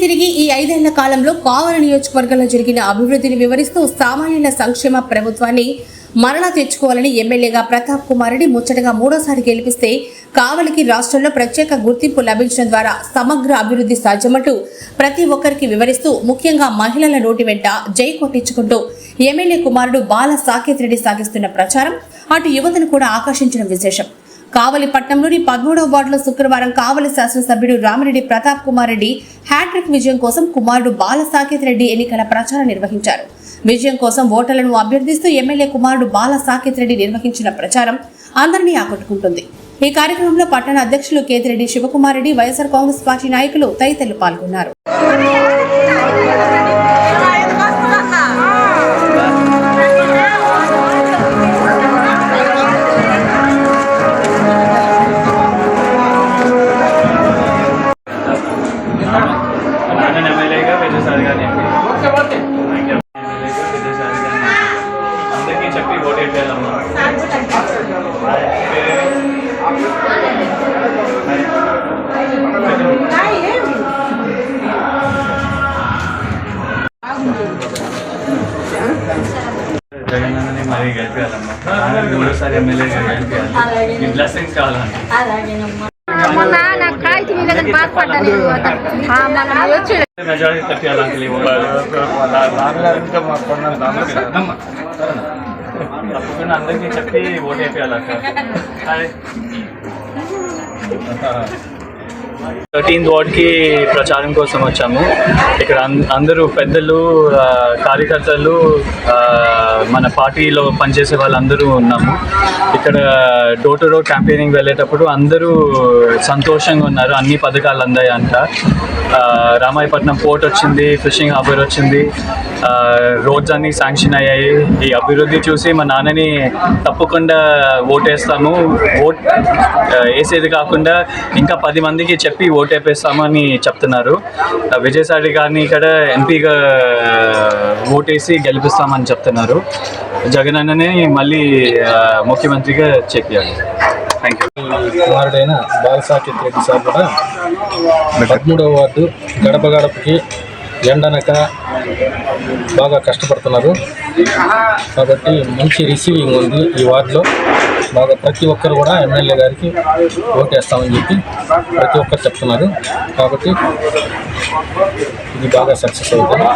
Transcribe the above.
తిరిగి ఈ ఐదేళ్ళ కాలంలో కావలి నియోజకవర్గంలో జరిగిన అభివృద్ధిని వివరిస్తూ సామాన్యుల సంక్షేమ ప్రభుత్వాన్ని మరలా తెచ్చుకోవాలని ఎమ్మెల్యేగా ప్రతాప్ కుమార్ రెడ్డి ముచ్చటగా మూడోసారి గెలిపిస్తే కావలికి రాష్ట్రంలో ప్రత్యేక గుర్తింపు లభించడం ద్వారా సమగ్ర అభివృద్ధి సాధ్యమంటూ ప్రతి ఒక్కరికి వివరిస్తూ ముఖ్యంగా మహిళల నోటి వెంట జై కొట్టించుకుంటూ ఎమ్మెల్యే కుమారుడు బాల సాకేత్ రెడ్డి సాగిస్తున్న ప్రచారం అటు యువతను కూడా ఆకర్షించడం విశేషం. కావలి పట్టణంలోని పదమూడవ వార్డులో శుక్రవారం కావలి శాసనసభ్యుడు రామిరెడ్డి ప్రతాప్ కుమార్ రెడ్డి హ్యాట్రిక్ విజయం కోసం కుమారుడు బాల సాకేత్ రెడ్డి ఎన్నికల ప్రచారం నిర్వహించారు. విజయం కోసం ఓటర్లను అభ్యర్థిస్తూ ఎమ్మెల్యే కుమారుడు బాల సాకేత్ రెడ్డి నిర్వహించిన ప్రచారం అందరినీ ఆకట్టుకుంటుంది. ఈ కార్యక్రమంలో పట్టణ అధ్యక్షులు కేతిరెడ్డి శివకుమార్ రెడ్డి వైఎస్ఆర్ కాంగ్రెస్ పార్టీ నాయకులు తదితరులు పాల్గొన్నారు. నాన్న ఎమ్మెల్యేగా విజయసాయి గారిని ఎంపీ ఎమ్మెల్యేగా విజయసాయి గారిని అందరికీ చెప్పి ఓటు వేయాలమ్మా జగనన్నని మరీ గెలిపించాలమ్మా నాన్నని మూడోసారి ఎమ్మెల్యేగా గెలిపించాలి మీ బ్లెస్సింగ్స్ కావాలండి మెజారిటీ తప్పియాలంటే తప్పకుండా అందరికీ చెప్పి ఓటు వేయాలక్క థర్టీన్త్ వార్డ్కి ప్రచారం కోసం వచ్చాము. ఇక్కడ అందరూ పెద్దలు కార్యకర్తలు మన పార్టీలో పనిచేసే వాళ్ళందరూ ఉన్నాము. ఇక్కడ డోర్ టు డోర్ క్యాంపెయినింగ్ వెళ్ళేటప్పుడు అందరూ సంతోషంగా ఉన్నారు. అన్ని పథకాలు అందాయి అంట రామాయపట్నం పోర్ట్ వచ్చింది ఫిషింగ్ హార్బర్ వచ్చింది. రోడ్స్ అన్నీ శాంక్షన్ అయ్యాయి. ఈ అభివృద్ధి చూసి మా నాన్నని తప్పకుండా ఓటేస్తాము. ఓట్ వేసేది కాకుండా ఇంకా పది మందికి చెప్పి ఓటేపేస్తామని చెప్తున్నారు. విజయసాయి గారిని ఇక్కడ ఎంపీగా ఓటేసి గెలిపిస్తామని చెప్తున్నారు. జగన్ అన్ననే మళ్ళీ ముఖ్యమంత్రిగా చెప్పారు థ్యాంక్ యూ కుమారుడైన బాలసాకిత్ రెడ్డి సార్ కూడా పదమూడవ వార్డు గడప గడపకి ఎండనక బాగా కష్టపడుతున్నారు. కాబట్టి మంచి రిసీవింగ్ ఉంది ఈ వార్డులో. బాగా ప్రతి ఒక్కరు కూడా ఎమ్మెల్యే గారికి ఓటేస్తామని చెప్పి ప్రతి ఒక్కరు చెప్తున్నారు. కాబట్టి ఇది బాగా సక్సెస్ అవుతుంది.